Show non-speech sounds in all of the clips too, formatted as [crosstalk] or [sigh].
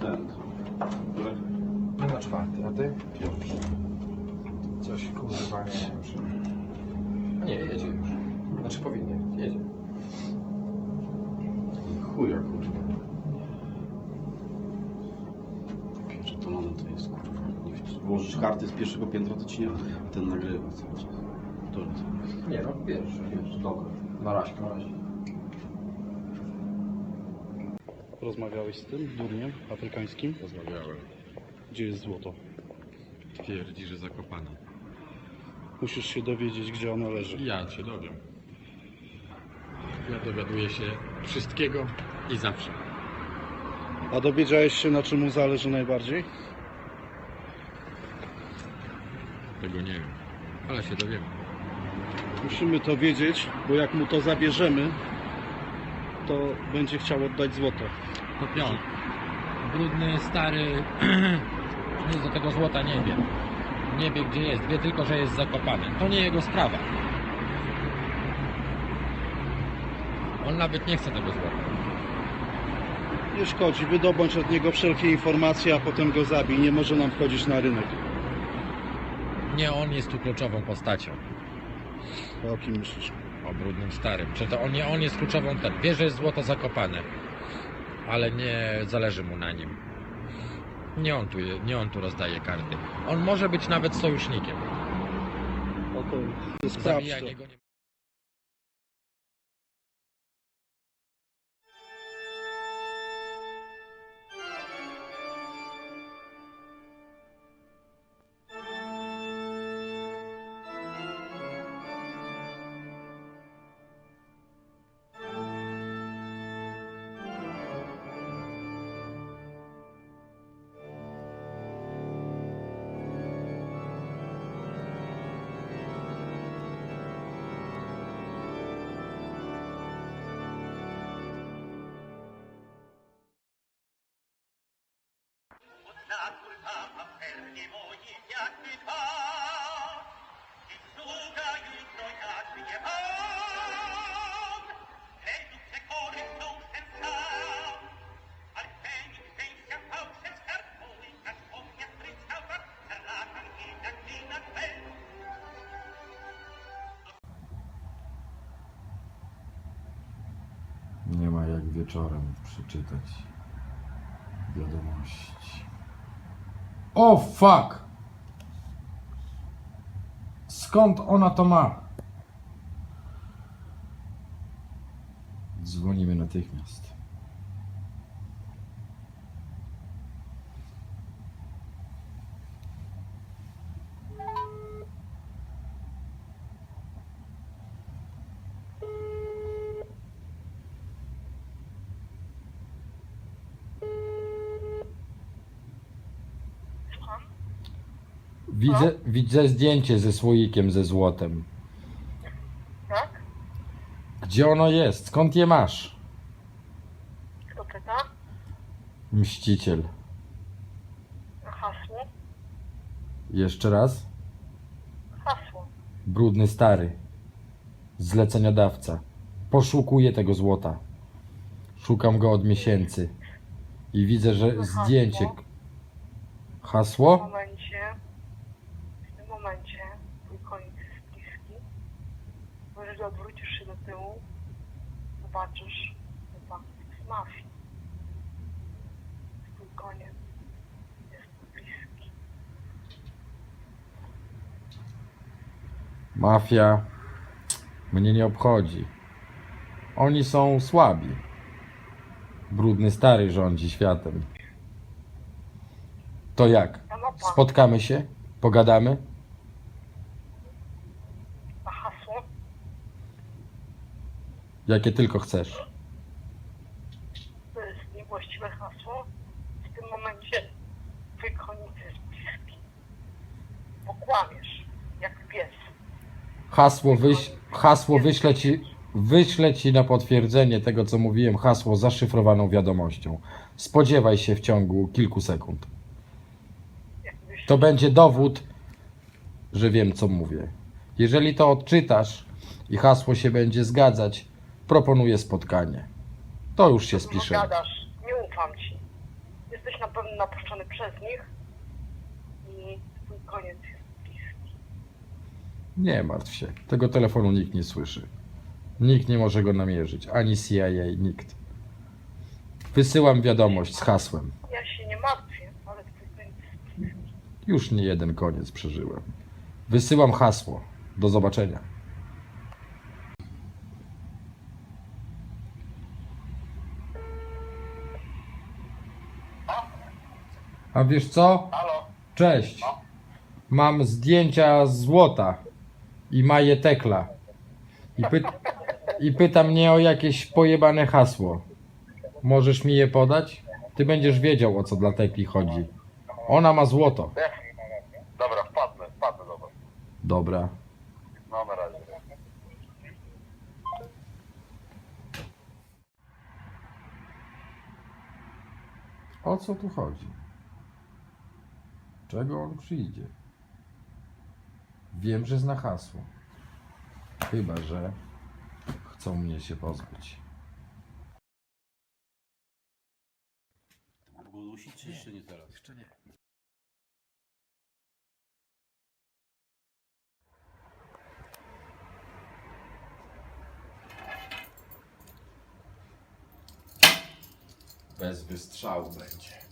Ten? No na czwarty, a ty? Pierwszy. Coś kurwa nie wiem. Nie, jedzie już. Znaczy powinien, jedzie. Chuja, kurwa. Pierdolone to jest, kurwa. Nie włożyć karty z pierwszego piętra, to ci nie ten nagrywa cały czas. Który to jest? Nie no, pierwszy. Pierwszy, dobra. Na razie, na razie. Rozmawiałeś z tym durniem afrykańskim? Rozmawiałem. Gdzie jest złoto? Twierdzi, że zakopane. Musisz się dowiedzieć, gdzie ono leży. Ja się dowiem. Ja dowiaduję się wszystkiego i zawsze. A dowiedziałeś się, na czym mu zależy najbardziej? Tego nie wiem. Ale się dowiem. Musimy to wiedzieć, bo jak mu to zabierzemy, to będzie chciał oddać złoto. Kopion. Brudny, stary, [clears throat] nic do tego złota nie wie. Nie wie gdzie jest, wie tylko, że jest zakopany. To nie jego sprawa. On nawet nie chce tego złota. Nie szkodzi, wydobądź od niego wszelkie informacje, a potem go zabij. Nie może nam wchodzić na rynek. Nie on jest tu kluczową postacią. O kim myślisz? O brudnym starym. Czy to on nie on jest kluczową ten. Wie, że jest złoto zakopane. Ale nie zależy mu na nim. Nie on tu, nie on tu rozdaje karty. On może być nawet sojusznikiem. O to sprawdź to. Zabijanie go nie... wieczorem przeczytać wiadomości. O fuck! Skąd ona to ma? Dzwonimy natychmiast. Widzę, widzę zdjęcie ze słoikiem ze złotem. Tak? Gdzie ono jest? Skąd je masz? Kto pyta? Mściciel. Hasło? Jeszcze raz? Hasło. Brudny stary. Zleceniodawca. Poszukuję tego złota. Szukam go od miesięcy. I widzę, że zdjęcie. Hasło? Momencie, twój koniec jest bliski. Bo jeżeli odwrócisz się do tyłu, zobaczysz chyba z mafii. Twój koniec jest bliski. Mafia mnie nie obchodzi. Oni są słabi. Brudny stary rządzi światem. To jak? Spotkamy się? Pogadamy? na hasło Jakie tylko chcesz. to jest niewłaściwe hasło. W tym momencie jak pies. Hasło, wyś, hasło wyślę, ci, wyślę ci na potwierdzenie tego, co mówiłem, hasło zaszyfrowaną wiadomością. Spodziewaj się w ciągu kilku sekund. Jakbyś To będzie dowód, że wiem, co mówię. Jeżeli to odczytasz i hasło się będzie zgadzać, proponuję spotkanie. To już się no, spisze. gadasz, nie ufam ci. jesteś na pewno napuszczony przez nich i twój koniec jest bliski. Nie martw się. Tego telefonu nikt nie słyszy. Nikt nie może go namierzyć. Ani CIA, nikt. Wysyłam wiadomość z hasłem. Ja się nie martwię, ale twój koniec jest bliski. Już nie jeden koniec przeżyłem. Wysyłam hasło. Do zobaczenia. A wiesz co? Cześć. Mam zdjęcia złota i Maję Tekla. I, py I pyta mnie o jakieś pojebane hasło. Możesz mi je podać? Ty będziesz wiedział o co dla Tekli chodzi. Ona ma złoto. Dobra, wpadnę, wpadnę do was. Dobra. No na razie. O co tu chodzi? Czego on przyjdzie? Wiem, że zna hasło. Chyba, że chcą mnie się pozbyć. Mam go udusić, czy jeszcze nie teraz? Jeszcze nie. Bez wystrzału będzie.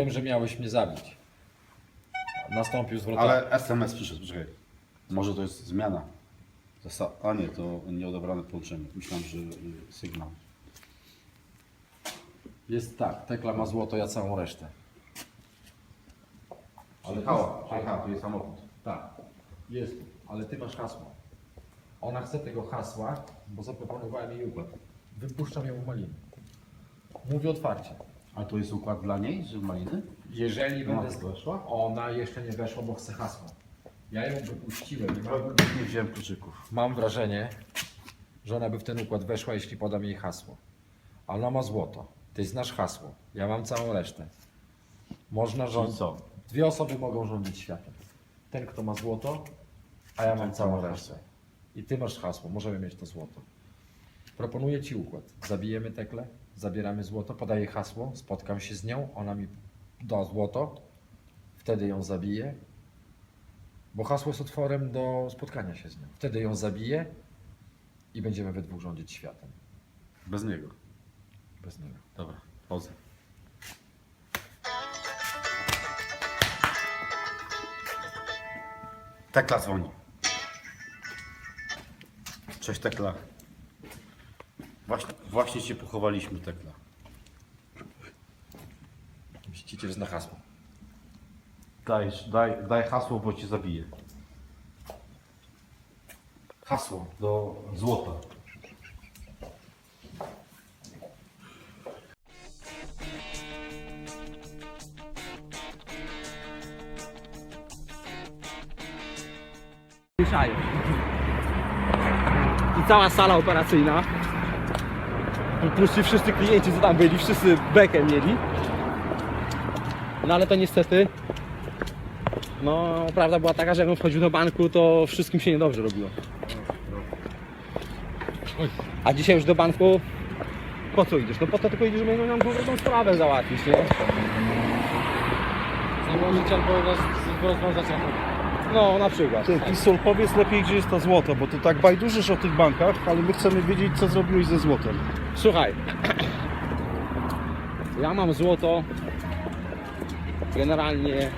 Wiem, że miałeś mnie zabić. Nastąpił zwrot. Ale SMS przyszedł, poczekaj. Może to jest zmiana. Zasa- A nie, to nieodebrane połączenie. Myślałem, że y, sygnał. Jest tak, Tekla ma złoto, ja całą resztę. Ale Przyjechała, przyjechała, tu jest samochód. Tak, jest ale ty masz hasło. Ona chce tego hasła, bo zaproponowałem jej układ. Wypuszczam ją w maliny. Mówię otwarcie. A to jest układ dla niej, że maliny? Jeżeli Ona będę... weszła? Ona jeszcze nie weszła, bo chce hasła. Ja ją wypuściłem mam, Nie wziąłem kluczyków. mam wrażenie, że ona by w ten układ weszła, jeśli podam jej hasło. A ona ma złoto. Ty znasz hasło. Ja mam całą resztę. Można rządzić. co? Dwie osoby mogą rządzić światem. Ten, kto ma złoto, a ja mam całą resztę. I ty masz hasło, możemy mieć to złoto. Proponuję ci układ. Zabijemy Teklę, zabieramy złoto, podaję hasło, spotkam się z nią, ona mi da złoto, wtedy ją zabiję, bo hasło jest otworem do spotkania się z nią. Wtedy ją zabiję i będziemy we dwóch rządzić światem. Bez niego. Bez niego. Dobra, chodzę. Tekla dzwoni. Cześć Tekla. Właśnie, właśnie cię pochowaliśmy, Tekla. Mściciel zna hasło. Daj, daj, daj hasło, bo cię zabiję. Hasło do złota. mieszają. I cała sala operacyjna Plus ci wszyscy klienci, co tam byli, wszyscy bekę mieli. No ale to niestety, no prawda była taka, że jak on wchodził do banku, to wszystkim się niedobrze robiło. A dzisiaj już do banku, po co idziesz? No po to tylko idziesz, żeby nam konkretną sprawę załatwić, nie? Założyciel albo roz, rozwiązać rachunki. No na przykład. Ty, Pisol, powiedz lepiej, gdzie jest to złoto, bo ty tak bajdurzysz o tych bankach, ale my chcemy wiedzieć, co zrobiłeś ze złotem. Słuchaj, ja mam złoto generalnie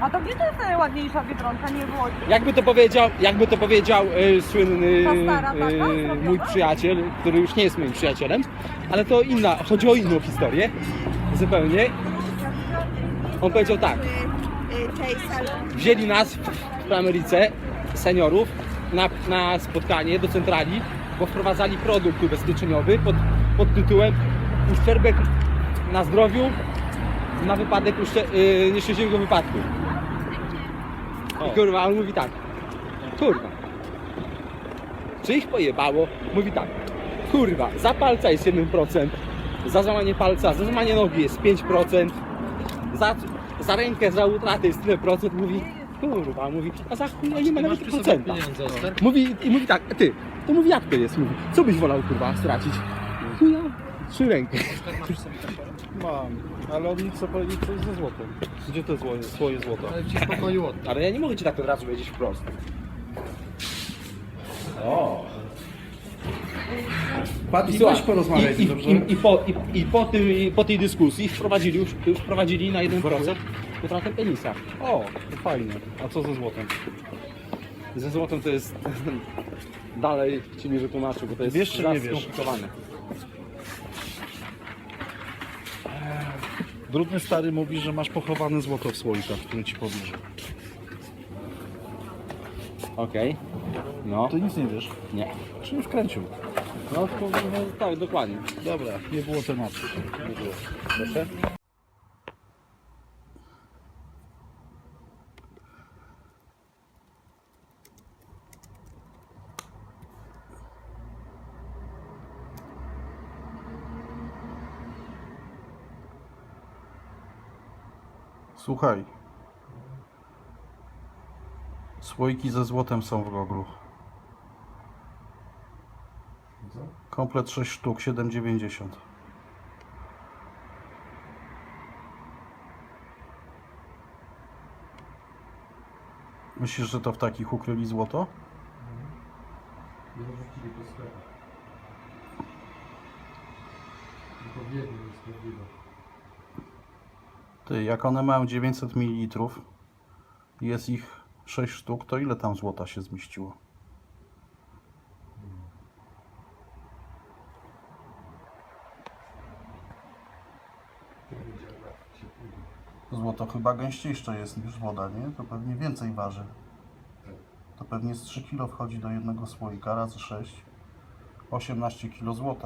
A to gdzie to jest najładniejsza Biedronka, nie w Łodzi? Jakby to powiedział, jakby to powiedział e, słynny Ta stara taka, e, zrobiona? mój przyjaciel, który już nie jest moim przyjacielem, ale to inna, chodzi o inną historię, zupełnie. On powiedział tak, wzięli nas w Ameryce, seniorów, na, na spotkanie do centrali, bo wprowadzali produkt ubezpieczeniowy pod, pod tytułem uszczerbek na zdrowiu na wypadek yy, nieszczęśliwego wypadku. I kurwa, on mówi tak, kurwa, czy ich pojebało? Mówi tak, kurwa, za palca jest 1%, za złamanie palca, za złamanie nogi jest 5%, za, za rękę, za utratę jest tyle procent, mówi, kurwa, mówi, a za chuj ja nie ma nawet procenta. Mówi, i mówi tak, ty, to mówi jak to jest, mówi, co byś wolał kurwa stracić? Chuja, czy rękę? Mam, ale on chce powiedzieć, co jest ze złotem. Gdzie to zło, swoje złoto? Ale ci spokoju. Ale ja nie mogę ci tak od razu powiedzieć wprost. Pat, I słuchaj, weź porozmawiaj, i, dobrze? i, i, po, i, i, po tym, i po tej dyskusji wprowadzili już, już wprowadzili na 1% utratę penisa. O, to fajnie. A co ze złotem? Ze złotem to jest [laughs] dalej ci nie wytłumaczę, bo to jest Wiesz, czy nie wiesz? skomplikowane. Brudny stary mówi, że masz pochowane złoto w słoikach, które ci pobierze. Okej. No, Ty nic nie wiesz. nie. Czyli wkręcił. No, to, no tak, dokładnie. Dobra, nie było tematu. Proszę. Słuchaj. Słoiki ze złotem są w goglu. Komplet 6 sztuk, 7,90. Myślisz, że to w takich ukryli złoto? Ty, jak one mają 900 ml, jest ich 6 sztuk, to ile tam złota się zmieściło? Złoto chyba gęściejsze jest niż woda, nie? To pewnie więcej waży. To pewnie z 3 kg wchodzi do jednego słoika razy 6. 18 kg złota.